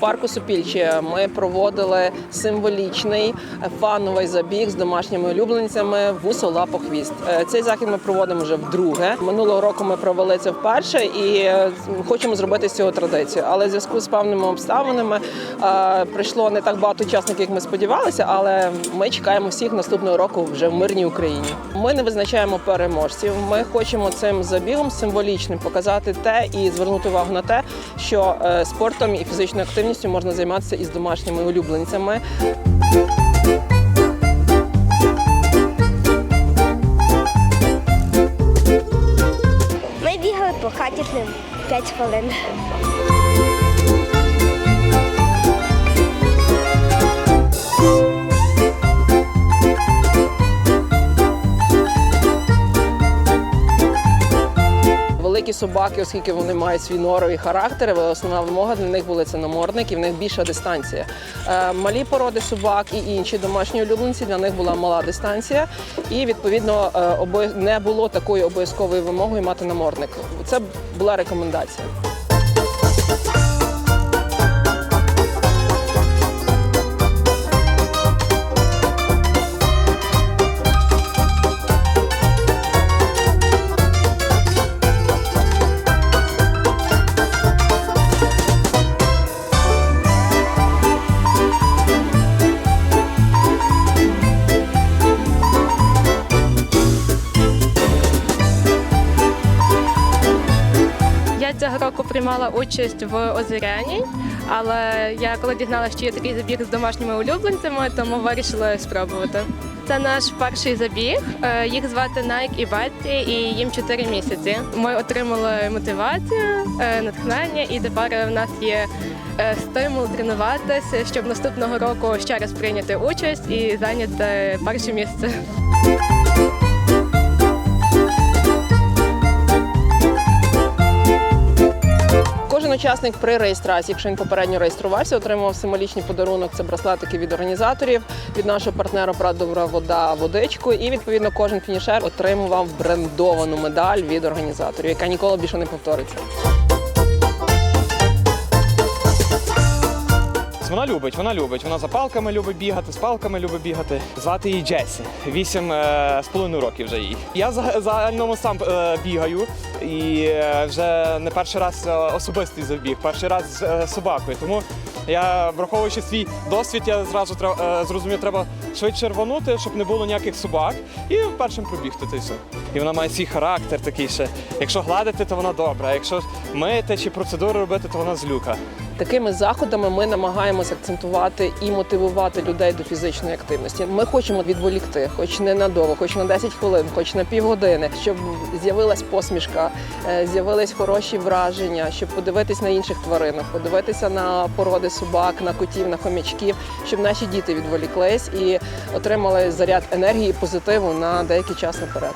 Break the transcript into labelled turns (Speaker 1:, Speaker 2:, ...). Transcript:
Speaker 1: парку Супільче ми проводили символічний фановий забіг з домашніми улюбленцями вусо лапо хвіст. Е, Цей захід ми проводимо вже вдруге. Минулого року ми провели це вперше і е, хочемо зробити з цього традицію. Але в зв'язку з певними обставинами е, прийшло не так багато учасників, як ми сподівалися, але ми чекаємо всіх наступного року вже в мирній Україні. Ми не визначаємо переможців. Ми хочемо цим забігом символічним показати те і звернути увагу на те, що спортом і фізичною активністю можна займатися із домашніми улюбленцями.
Speaker 2: Ми бігали по хаті з ним 5 хвилин.
Speaker 1: Собаки, оскільки вони мають свій норові характер, основна вимога для них були це намордник, і в них більша дистанція. Е, Малі породи собак і інші домашні улюбленці для них була мала дистанція, і відповідно е, не було такої обов'язкової вимоги мати намордник. Це була рекомендація.
Speaker 3: Року приймала участь в Озеряні, але я коли дізналася, що є такий забіг з домашніми улюбленцями, тому вирішила спробувати. Це наш перший забіг. Е, Їх звати Найк і Бетті, і їм 4 місяці. Ми отримали мотивацію, е, натхнення, і тепер в нас є е, стимул тренуватися, щоб наступного року ще раз прийняти участь і зайняти перше місце.
Speaker 1: Учасник при реєстрації, якщо він попередньо реєструвався, отримував символічний подарунок. Це браслетики від організаторів, від нашого партнера Прадобра вода, водичку. І відповідно кожен фінішер отримував брендовану медаль від організаторів, яка ніколи більше не повториться.
Speaker 4: Вона любить, вона любить. Вона за палками любить бігати, з палками любить бігати. Звати її Джесі. Вісім е, з половиною років вже їй. Я за загальному сам е, бігаю і е, вже не перший раз особистий забіг, перший раз з собакою. Тому я, враховуючи свій досвід, я зразу тре- е, зрозумів, треба швидше рванути, щоб не було ніяких собак. І першим пробігти це все. І вона має свій характер такий ще. Якщо гладити, то вона добра. Якщо мити чи процедуру робити, то вона злюка.
Speaker 1: Такими заходами ми намагаємося акцентувати і мотивувати людей до фізичної активності. Ми хочемо відволікти, хоч не надовго, хоч на 10 хвилин, хоч на півгодини, щоб з'явилась посмішка, е, з'явились хороші враження, щоб подивитись на інших тваринок, подивитися на породи собак, на котів, на хомячків, щоб наші діти відволіклись і отримали заряд енергії, і позитиву на деякий час наперед.